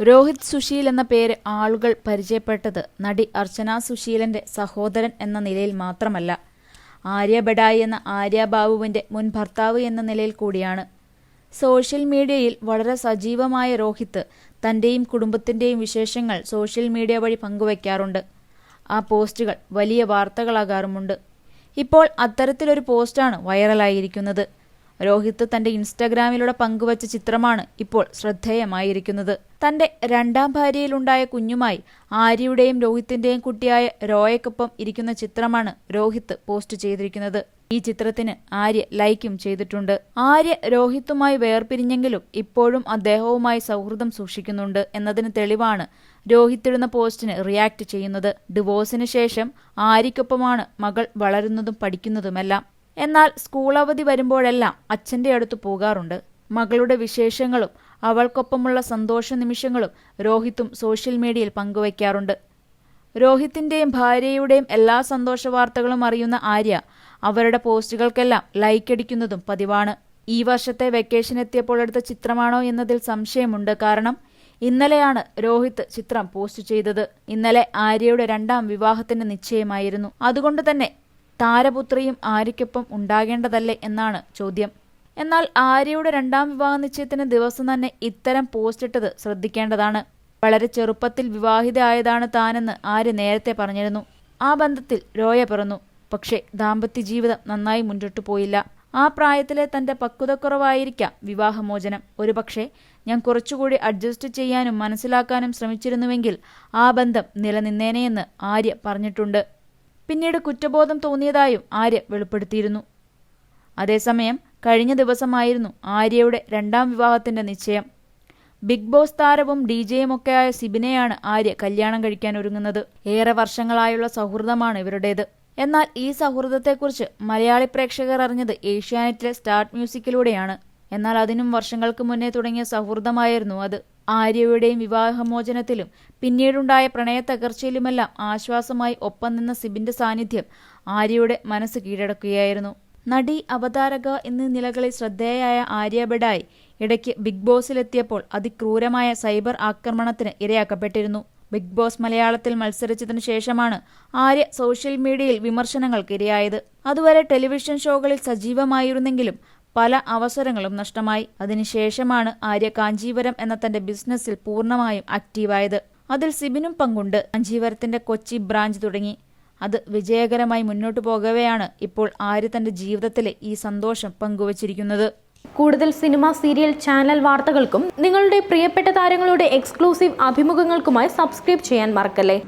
രോഹിത് സുശീൽ എന്ന പേര് ആളുകൾ പരിചയപ്പെട്ടത് നടി അർച്ചന സുശീലന്റെ സഹോദരൻ എന്ന നിലയിൽ മാത്രമല്ല. ആര്യ ബഡായി എന്ന ആര്യ ബാബുവിന്റെ മുൻ ഭർത്താവ് എന്ന നിലയിൽ കൂടിയാണ്. സോഷ്യൽ മീഡിയയിൽ വളരെ സജീവമായ രോഹിത് തന്റെയും കുടുംബത്തിന്റെയും വിശേഷങ്ങൾ സോഷ്യൽ മീഡിയ വഴി പങ്കുവയ്ക്കാറുണ്ട് ആ പോസ്റ്റുകൾ വലിയ വാർത്തകളാകാറുമുണ്ട്. ഇപ്പോൾ അത്തരത്തിലൊരു പോസ്റ്റാണ് വൈറലായിരിക്കുന്നത്. രോഹിത് തന്റെ ഇൻസ്റ്റാഗ്രാമിലൂടെ പങ്കുവച്ച ചിത്രമാണ് ഇപ്പോൾ ശ്രദ്ധേയമായിരിക്കുന്നത്. തന്റെ രണ്ടാം ഭാര്യയിലുണ്ടായ കുഞ്ഞുമായി ആര്യയുടെയും രോഹിത്തിന്റെയും കുട്ടിയായ രോയക്കൊപ്പം ഇരിക്കുന്ന ചിത്രമാണ് രോഹിത് പോസ്റ്റ് ചെയ്തിരിക്കുന്നത്. ഈ ചിത്രത്തിന് ആര്യ ലൈക്കും ചെയ്തിട്ടുണ്ട്. ആര്യ രോഹിത്തുമായി വേർപിരിഞ്ഞെങ്കിലും ഇപ്പോഴും അദ്ദേഹവുമായി സൗഹൃദം സൂക്ഷിക്കുന്നുണ്ട് എന്നതിന് തെളിവാണ് രോഹിത്തിടുന്ന പോസ്റ്റിന് റിയാക്ട് ചെയ്യുന്നത്. ഡിവോഴ്സിന് ശേഷം ആര്യയ്ക്കൊപ്പമാണ് മകൾ വളരുന്നതും പഠിക്കുന്നതുമെല്ലാം. എന്നാൽ സ്കൂൾ അവധി വരുമ്പോഴെല്ലാം അച്ഛന്റെ അടുത്ത് പോകാറുണ്ട്. മകളുടെ വിശേഷങ്ങളും അവൾക്കൊപ്പമുള്ള സന്തോഷ നിമിഷങ്ങളും രോഹിത്തും സോഷ്യൽ മീഡിയയിൽ പങ്കുവയ്ക്കാറുണ്ട്. രോഹിത്തിന്റെയും ഭാര്യയുടെയും എല്ലാ സന്തോഷ വാർത്തകളും അറിയുന്ന ആര്യ അവരുടെ പോസ്റ്റുകൾക്കെല്ലാം ലൈക്ക് അടിക്കുന്നതും പതിവാണ്. ഈ വർഷത്തെ വെക്കേഷൻ എത്തിയപ്പോൾ എടുത്ത ചിത്രമാണോ എന്നതിൽ സംശയമുണ്ട്. കാരണം ഇന്നലെയാണ് രോഹിത് ചിത്രം പോസ്റ്റ് ചെയ്തത്. ഇന്നലെ ആര്യയുടെ രണ്ടാം വിവാഹത്തിന്റെ നിശ്ചയമായിരുന്നു. അതുകൊണ്ട് തന്നെ താരപുത്രിയും ആര്യയ്ക്കൊപ്പം ഉണ്ടാകേണ്ടതല്ലേ എന്നാണ് ചോദ്യം. എന്നാൽ ആര്യയുടെ രണ്ടാം വിവാഹ നിശ്ചയത്തിന് ദിവസം തന്നെ ഇത്തരം പോസ്റ്റ് ഇട്ടത് ശ്രദ്ധിക്കേണ്ടതാണ്. വളരെ ചെറുപ്പത്തിൽ വിവാഹിതയായതാണ് താനെന്ന് ആര്യ നേരത്തെ പറഞ്ഞിരുന്നു. ആ ബന്ധത്തിൽ രോയ പിറന്നു. പക്ഷേ ദാമ്പത്യ ജീവിതം നന്നായി മുന്നോട്ടു പോയില്ല. ആ പ്രായത്തിലെ തന്റെ പക്വതക്കുറവായിരിക്കാം വിവാഹമോചനം. ഒരുപക്ഷെ ഞാൻ കുറച്ചുകൂടി അഡ്ജസ്റ്റ് ചെയ്യാനും മനസ്സിലാക്കാനും ശ്രമിച്ചിരുന്നുവെങ്കിൽ ആ ബന്ധം നിലനിന്നേനെയെന്ന് ആര്യ പറഞ്ഞിട്ടുണ്ട്. പിന്നീട് കുറ്റബോധം തോന്നിയതായും ആര്യ വെളിപ്പെടുത്തിയിരുന്നു. അതേസമയം കഴിഞ്ഞ ദിവസമായിരുന്നു ആര്യയുടെ രണ്ടാം വിവാഹത്തിന്റെ നിശ്ചയം. ബിഗ് ബോസ് താരവും ഡി ജെയുമൊക്കെയായ സിബിനെയാണ് ആര്യ കല്യാണം കഴിക്കാൻ ഒരുങ്ങുന്നത്. ഏറെ വർഷങ്ങളായുള്ള സൗഹൃദമാണ് ഇവരുടേത്. എന്നാൽ ഈ സൗഹൃദത്തെക്കുറിച്ച് മലയാളി പ്രേക്ഷകർ അറിഞ്ഞത് ഏഷ്യാനെറ്റിലെ സ്റ്റാർട്ട് മ്യൂസിക്കിലൂടെയാണ്. എന്നാൽ അതിനും വർഷങ്ങൾക്ക് മുന്നേ തുടങ്ങിയ സൗഹൃദമായിരുന്നു അത്. ആര്യയുടെയും വിവാഹമോചനത്തിലും പിന്നീടുണ്ടായ പ്രണയ തകർച്ചയിലുമെല്ലാം ആശ്വാസമായി ഒപ്പം നിന്ന സിബിന്റെ സാന്നിധ്യം ആര്യയുടെ മനസ്സ് കീഴടക്കുകയായിരുന്നു. നടി അവതാരക എന്നീ നിലകളിൽ ശ്രദ്ധേയായ ആര്യ ബെഡായി ഇടയ്ക്ക് ബിഗ് ബോസിലെത്തിയപ്പോൾ അതിക്രൂരമായ സൈബർ ആക്രമണത്തിന് ഇരയാക്കപ്പെട്ടിരുന്നു. ബിഗ് ബോസ് മലയാളത്തിൽ മത്സരിച്ചതിനു ശേഷമാണ് ആര്യ സോഷ്യൽ മീഡിയയിൽ വിമർശനങ്ങൾക്ക് ഇരയായത് അതുവരെ ടെലിവിഷൻ ഷോകളിൽ സജീവമായിരുന്നെങ്കിലും പല അവസരങ്ങളും നഷ്ടമായി. അതിനുശേഷമാണ് ആര്യ കാഞ്ചീപുരം എന്ന തന്റെ ബിസിനസ്സിൽ പൂർണമായും ആക്റ്റീവായത്. അതിൽ സിബിനും പങ്കുണ്ട്. കാഞ്ചീപുരത്തിന്റെ കൊച്ചി ബ്രാഞ്ച് തുടങ്ങി. അത് വിജയകരമായി മുന്നോട്ട് പോകവെയാണ് ഇപ്പോൾ ആര്യ തന്റെ ജീവിതത്തിലെ ഈ സന്തോഷം പങ്കുവച്ചിരിക്കുന്നത്. കൂടുതൽ സിനിമ സീരിയൽ ചാനൽ വാർത്തകൾക്കും നിങ്ങളുടെ പ്രിയപ്പെട്ട താരങ്ങളുടെ എക്സ്ക്ലൂസീവ് അഭിമുഖങ്ങൾക്കുമായി സബ്സ്ക്രൈബ് ചെയ്യാൻ മറക്കല്ലേ?